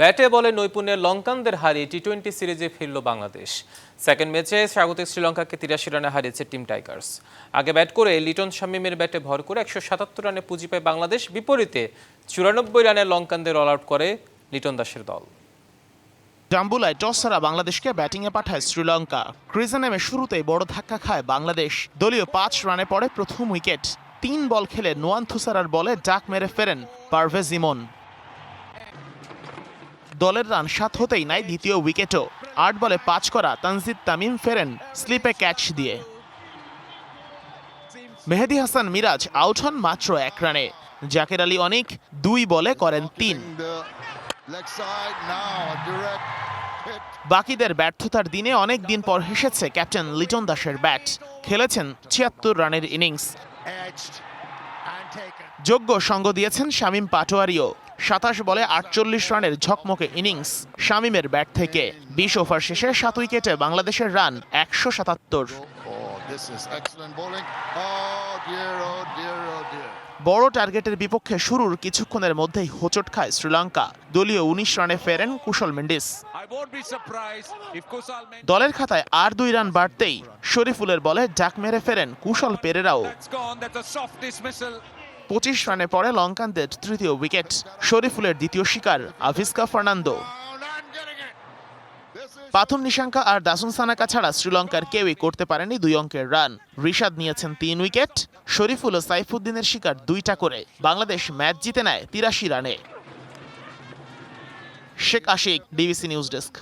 ব্যাটে বলে নৈপুণ্যের লঙ্কানদের হারিয়ে টি টোয়েন্টি সিরিজে ফিরল বাংলাদেশ। সেকেন্ড ম্যাচে স্বাগতিক শ্রীলঙ্কাকে তিরাশি রানে হারিয়েছে টিম টাইগার্স। আগে ব্যাট করে লিটন শামীমের ব্যাটে ভর করে একশো সাতাত্তর রানে পুঁজি পায় বাংলাদেশ। বিপরীতে চুরানব্বই রানে লঙ্কানদের অল আউট করে লিটন দাসের দল। ডাম্বুলায় টস ছাড়া বাংলাদেশকে ব্যাটিংয়ে পাঠায় শ্রীলঙ্কা। ক্রিজে নেমে শুরুতেই বড় ধাক্কা খায় বাংলাদেশ। দলীয় পাঁচ রানে পড়ে প্রথম উইকেট। তিন বল খেলে নোয়ান থুসারার বলে ডাক মেরে ফেরেন পারভেজ ইমন। দলের রান সাত হতেই নাই দ্বিতীয় উইকেটও। আট বলে পাঁচ করা তানজিদ তামিম ফেরেন স্লিপে ক্যাচ দিয়ে। মেহেদি হাসান মিরাজ আউট হন মাত্র এক রানে। জাকের আলী অনিক দুই বলে করেন তিন. বাকিদের ব্যর্থতার দিনে অনেক দিন পর হেসেছে ক্যাপ্টেন লিটন দাসের ব্যাট। খেলেছেন ছিয়াত্তর রানের ইনিংস. যোগ্য সঙ্গ দিয়েছেন শামীম পাটোয়ারিও। সাতাশ বলে আটচল্লিশ রানের ঝকমকে ইনিংস। শামীমের ব্যাট থেকে বিশ ওভার শেষে সাত উইকেটে বাংলাদেশের রান একশো সাতাত্তর। Oh. Oh oh. বড় টার্গেটের বিপক্ষে শুরুর কিছুক্ষণের মধ্যেই হোঁচট খায় শ্রীলঙ্কা। দলীয় উনিশ রানে ফেরেন কুশল মেন্ডিস। দলের খাতায় আর দুই রান বাড়তেই শরীফুলের বলে ডাক মেরে ফেরেন কুশল পেরেরাও। পঁচিশ রানে পড়ে লঙ্কানদের তৃতীয় উইকেট শরীফুলের দ্বিতীয় শিকার আভিস্কা ফার্নান্দো। পাথুম নিশাঙ্কা আর দাসুন সানাকা ছাড়া শ্রীলঙ্কার কেউই করতে পারেনি দুই অঙ্কের রান। রিশাদ নিয়েছেন তিন উইকেট শরীফুল ও সাইফুদ্দিনের শিকার দুইটা করে। বাংলাদেশ ম্যাচ জিতে নেয় তিরাশি রানে। Sheikh Ashik, DBC news desk.